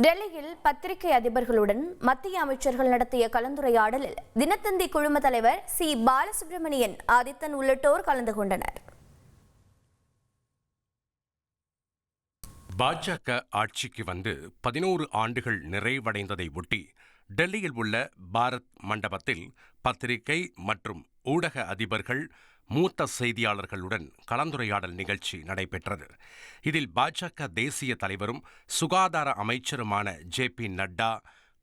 டெல்லியில் பத்திரிகை அதிபர்களுடன் மத்திய அமைச்சர்கள் நடத்திய கலந்துரையாடலில் தினத்தந்தி குழும தலைவர் சி. பாலசுப்ரமணியன் ஆதித்தன் உள்ளிட்டோர் கலந்து கொண்டனர். பாஜக ஆட்சிக்கு வந்து பதினோரு ஆண்டுகள் நிறைவடைந்ததை ஒட்டி டெல்லியில் உள்ள பாரத் மண்டபத்தில் பத்திரிகை மற்றும் ஊடக அதிபர்கள் மூத்த செய்தியாளர்களுடன் கலந்துரையாடல் நிகழ்ச்சி நடைபெற்றது. இதில் பாஜக தேசிய தலைவரும் சுகாதார அமைச்சருமான ஜே பி நட்டா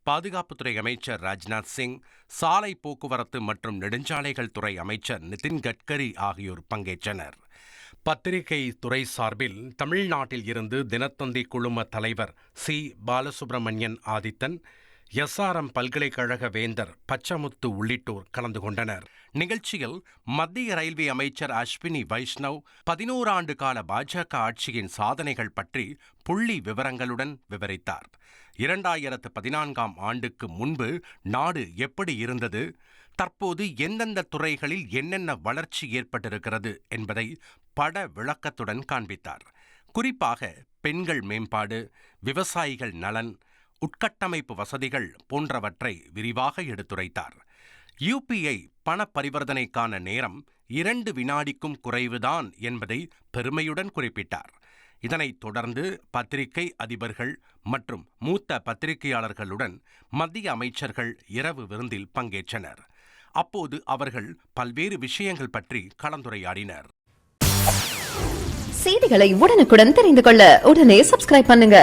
பாதுகாப்புத்துறை அமைச்சர் ராஜ்நாத் சிங் சாலை போக்குவரத்து மற்றும் நெடுஞ்சாலைகள் துறை அமைச்சர் நிதின் கட்கரி ஆகியோர் பங்கேற்றனர். பத்திரிகை துறை சார்பில் தமிழ்நாட்டில் இருந்து தினத்தந்தி குழும தலைவர் சி. பாலசுப்ரமணியன் ஆதித்தன் எஸ்ஆர்எம் பல்கலைக்கழக வேந்தர் பச்சமுத்து உள்ளிட்டோர் கலந்து கொண்டனர். நிகழ்ச்சியில் மத்திய ரயில்வே அமைச்சர் அஸ்வினி வைஷ்ணவ் பதினோராண்டு கால பாஜக ஆட்சியின் சாதனைகள் பற்றி புள்ளி விவரங்களுடன் விவரித்தார். இரண்டாயிரத்து பதினான்காம் ஆண்டுக்கு முன்பு நாடு எப்படி இருந்தது தற்போது எந்தெந்த துறைகளில் என்னென்ன வளர்ச்சி ஏற்பட்டிருக்கிறது என்பதை பட விளக்கத்துடன் காண்பித்தார். குறிப்பாக பெண்கள் மேம்பாடு விவசாயிகள் நலன் உட்கட்டமைப்பு வசதிகள் போன்றவற்றை விரிவாக எடுத்துரைத்தார். யுபிஐ பண பரிவர்த்தனைக்கான நேரம் இரண்டு வினாடிக்கும் குறைவுதான் என்பதை பெருமையுடன் குறிப்பிட்டார். இதனைத் தொடர்ந்து பத்திரிகை அதிபர்கள் மற்றும் மூத்த பத்திரிகையாளர்களுடன் மத்திய அமைச்சர்கள் இரவு விருந்தில் பங்கேற்றனர். அப்போது அவர்கள் பல்வேறு விஷயங்கள் பற்றி கலந்துரையாடினர். செய்திகளை உடனுக்குடன் தெரிந்து கொள்ள உடனே சப்ஸ்கிரைப் பண்ணுங்க.